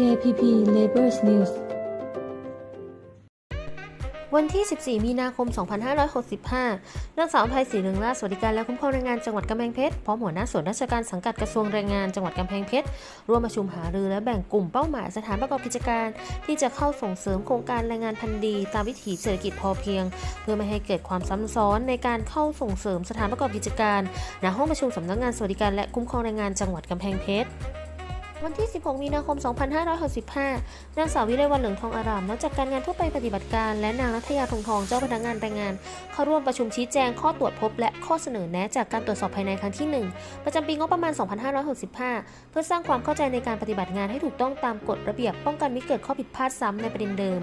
KPP Labors News วันที่ 14 มีนาคม 2565 นางสาวภัยศรีเรืองราชสวัสดิการและคุ้มครองแรงงานจังหวัดกำแพงเพชร พร้อมหัวหน้าส่วนราชการสังกัดกระทรวงแรงงานจังหวัดกำแพงเพชร ร่วมประชุมหารือและแบ่งกลุ่มเป้าหมายสถานประกอบกิจการ ที่จะเข้าส่งเสริมโครงการแรงงานพันธุ์ดี ตามวิถีเศรษฐกิจพอเพียง เพื่อไม่ให้เกิดความซ้ำซ้อนในการเข้าส่งเสริมสถานประกอบกิจการ ณ ห้องประชุมสำนักงานสวัสดิการและคุ้มครองแรงงานจังหวัดกำแพงเพชร วันที่ 16 มีนาคม 2565 นางสาววิไลวันเหลืองทองอารามนักจัดการงานทั่วไปปฏิบัติการ และนางนัทยาทองทองเจ้าพนักงานแรงงาน เข้าร่วมประชุมชี้แจงข้อตรวจพบ และข้อเสนอแนะจากการตรวจสอบภายในครั้งที่ 1 ประจำปีงบประมาณ 2565 เพื่อสร้างความเข้าใจในการปฏิบัติงานให้ถูกต้องตามกฎระเบียบป้องกันไม่เกิดข้อผิดพลาดซ้ำในประเด็นเดิม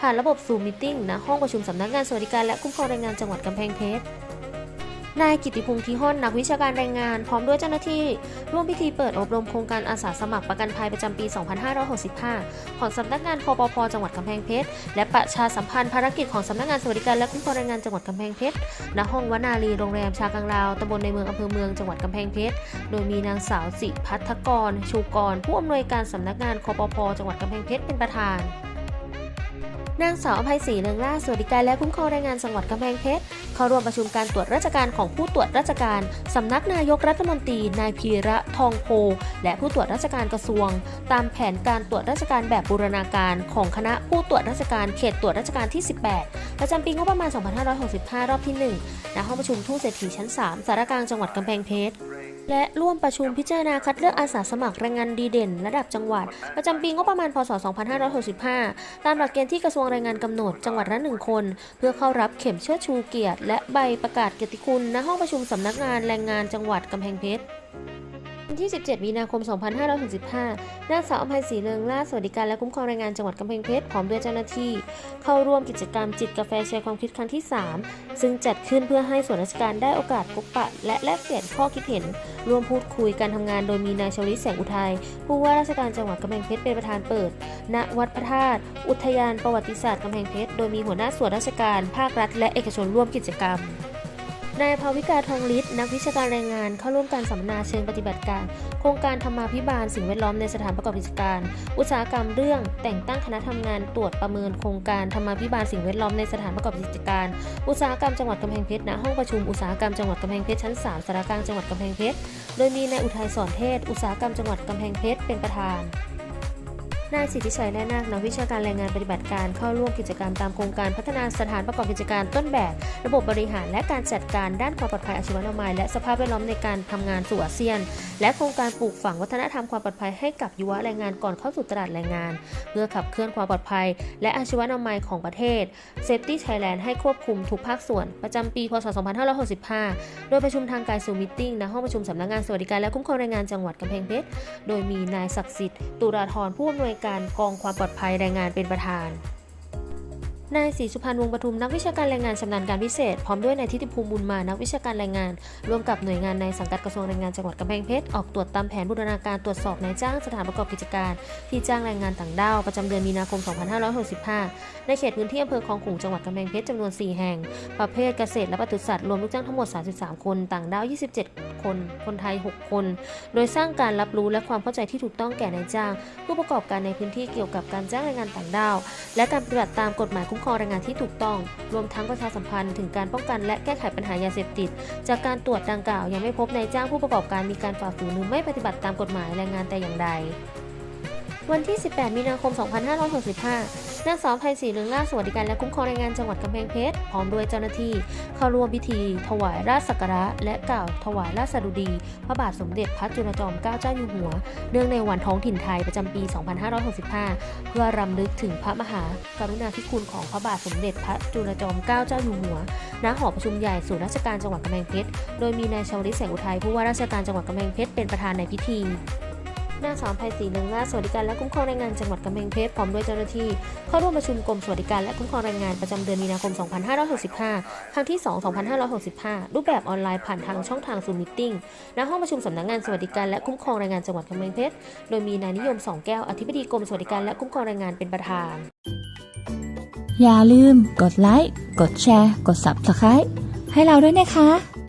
ผ่านระบบซูมมิ팅ณห้องประชุมสำนักงานสวัสดิการและคุ้มครองแรงงานจังหวัดกำแพงเพชร นายกิติพงษ์ทีห้อนนักวิชาการแรงงาน พร้อมด้วยเจ้าหน้าที่ ร่วมพิธีเปิดอบรมโครงการอาสาสมัครประกันภัยประจำปี 2565 ของสำนักงานคอปพจังหวัดกำแพงเพชร และประชาสัมพันธ์ภารกิจของสำนักงานสวัสดิการและคุ้มครองแรงงานจังหวัดกำแพงเพชร ณ ห้องวนารีโรงแรมชากังลาวตำบลในเมืองอำเภอเมืองจังหวัดกำแพงเพชร โดยมีนางสาวสิพัฒกร ชูกร ผู้อำนวยการสำนักงานคอปพจังหวัดกำแพงเพชรเป็นประธาน นางสาวอภัยศรีเรืองราสวัสดิการและคุ้มครองแรงงานจังหวัดกำแพงเพชรเข้าร่วมประชุมการตรวจราชการของผู้ตรวจราชการสำนักนายกรัฐมนตรี นายพีระทองโพและผู้ตรวจราชการกระทรวง ตามแผนการตรวจราชการแบบบูรณาการของคณะผู้ตรวจราชการเขตตรวจราชการที่ 18 ประจำปีงบประมาณ 2565 รอบที่ 1 ณ ห้องประชุมทุ่งเศรษฐีชั้น 3 สารกลางจังหวัดกำแพงเพชร และร่วมประชุมพิจารณาคัดเลือกอาสาสมัครแรงงานดีเด่น ระดับจังหวัด ประจำปีงบประมาณพศ 2565 ตามหลักเกณฑ์ที่กระทรวงแรงงานกำหนดจังหวัดละหนึ่งคน เพื่อเข้ารับเข็มเชิดชูเกียรติ และใบประกาศเกียรติคุณณห้องประชุมสำนักงานแรงงานจังหวัดกำแพงเพชร วันที่ 17 มีนาคม 2565นางสาวอภัยศรีเรืองราชสวัสดิการและคุ้มครองแรงงานจังหวัดกำแพงเพชรพร้อมด้วยเจ้าหน้าที่ เข้าร่วมกิจกรรมจิตกาแฟแชร์ความคิดครั้งที่ 3 ซึ่งจัดขึ้นเพื่อให้ส่วนราชการได้โอกาสพบปะ และแลกเปลี่ยนข้อคิดเห็น ร่วมพูดคุยการทำงานโดยมีนายชวลิตแสงอุทัยผู้ว่าราชการจังหวัดกำแพงเพชรเป็นประธานเปิด ณ วัดพระธาตุอุทยานประวัติศาสตร์กำแพงเพชรโดยมีหัวหน้าส่วนราชการ ภาครัฐ และเอกชนร่วมกิจกรรม นายภาวิกาทองฤทธิ์นักวิชาการแรงงานเข้าร่วมการสัมมนาเชิงปฏิบัติการ โครงการธรรมาภิบาลสิ่งแวดล้อมในสถานประกอบกิจการ อุตสาหกรรมเรื่อง แต่งตั้งคณะทำงานตรวจประเมินโครงการธรรมาภิบาลสิ่งแวดล้อมในสถานประกอบกิจการ อุตสาหกรรมจังหวัดกำแพงเพชรณห้องประชุมอุตสาหกรรมจังหวัดกำแพงเพชรชั้น3สารกลางจังหวัดกำแพงเพชรโดยมีนายอุทัยสอนเทศ อุตสาหกรรมจังหวัดกำแพงเพชรเป็นประธาน นายสิทธิชัยและนาคนักวิชาการแรงงานปฏิบัติการเข้าร่วมกิจกรรมตามโครงการพัฒนาสถานประกอบกิจการต้นแบบ ระบบบริหารและการจัดการด้านความปลอดภัยอาชีวนามัย และสภาพแวดล้อมในการทำงานสู่อาเซียน และโครงการปลูกฝังวัฒนธรรมความปลอดภัยให้กับยุวแรงงานก่อนเข้าสู่ตลาดแรงงาน เพื่อขับเคลื่อนความปลอดภัย และอาชีวนามัยของประเทศ Safety Thailand ให้ควบคุมทุกภาคส่วน ประจำปีพศ 2565 โดยประชุมทางการสู่มิทติ้งณห้องประชุมสำนักงานสวัสดิการและคุ้มครองแรงงานจังหวัดกำแพงเพชรโดยมีนายศักดิ์สิทธิ์ตุราธรผู้อำนวยการกองความปลอดภัยแรงงานเป็นประธาน นายศรีสุพรรณวงศ์ปทุมนักวิชาการแรงงานชำนาญการพิเศษ พร้อมด้วยนายทิติภูมิบุญมานักวิชาการแรงงาน ร่วมกับหน่วยงานในสังกัดกระทรวงแรงงานจังหวัดกำแพงเพชรออกตรวจตามแผนบูรณาการตรวจสอบนายจ้างสถานประกอบกิจการ ที่จ้างแรงงานต่างด้าวประจำเดือนมีนาคม 2565 ในเขตพื้นที่อำเภอคลองขลุงจังหวัดกำแพงเพชรจำนวน 4 แห่ง ประเภทเกษตรและปศุสัตว์รวมลูกจ้างทั้งหมด 33 คน ต่างด้าว 27 คน คนไทย 6 คน โดยสร้างการรับรู้และความเข้าใจที่ถูกต้องแก่นายจ้าง ผู้ประกอบการในพื้นที่เกี่ยวกับการจ้างแรงงานต่างด้าว และการปฏิบัติตามกฎหมายคุ้มครองแรงงานที่ถูกต้อง รวมทั้งประชาสัมพันธ์ถึงการป้องกันและแก้ไขปัญหายาเสพติด จากการตรวจดังกล่าวยังไม่พบนายจ้างผู้ประกอบการมีการฝ่าฝืนหรือไม่ปฏิบัติตามกฎหมายแรงงานแต่อย่างใด วันที่ 18 มีนาคม 2565 นางสาวไพศรีเรืองราชสวัสดิการและคุ้มครองแรงงานจังหวัดกำแพงเพชรพร้อมด้วยเจ้าหน้าที่ เข้าร่วมพิธี ถวายราชสักการะ และกล่าวถวายราชสดุดี พระบาทสมเด็จพระจุลจอมเกล้าเจ้าอยู่หัว เนื่องในวันท้องถิ่นไทยประจำปี 2565 เพื่อรำลึกถึงพระมหากรุณาธิคุณของพระบาทสมเด็จพระจุลจอมเกล้าเจ้าอยู่หัว ณ หอประชุมใหญ่ศูนย์ราชการจังหวัดกำแพงเพชร โดยมีนายชวลิตแสงอุทัยผู้ว่าราชการจังหวัดกำแพงเพชรเป็นประธานในพิธี นางสาวไพศรีเรืองราสวัสดิการและคุ้มครองแรงงานจังหวัดกำแพงเพชรพร้อมด้วยเจ้าหน้าที่ เข้าร่วมประชุมกรมสวัสดิการและคุ้มครองแรงงานประจำเดือนมีนาคม 2565 ครั้งที่ 2 2565 รูปแบบออนไลน์ผ่านทางช่องทางซูมมิ팅ณห้องประชุมสำนักงานสวัสดิการและคุ้มครองแรงงานจังหวัดกำแพงเพชรโดยมีนายนิยมสองแก้วอธิบดีกรมสวัสดิการและคุ้มครองแรงงานเป็นประธาน อย่าลืมกดไลค์กดแชร์ กด Subscribe ให้เราด้วยนะคะ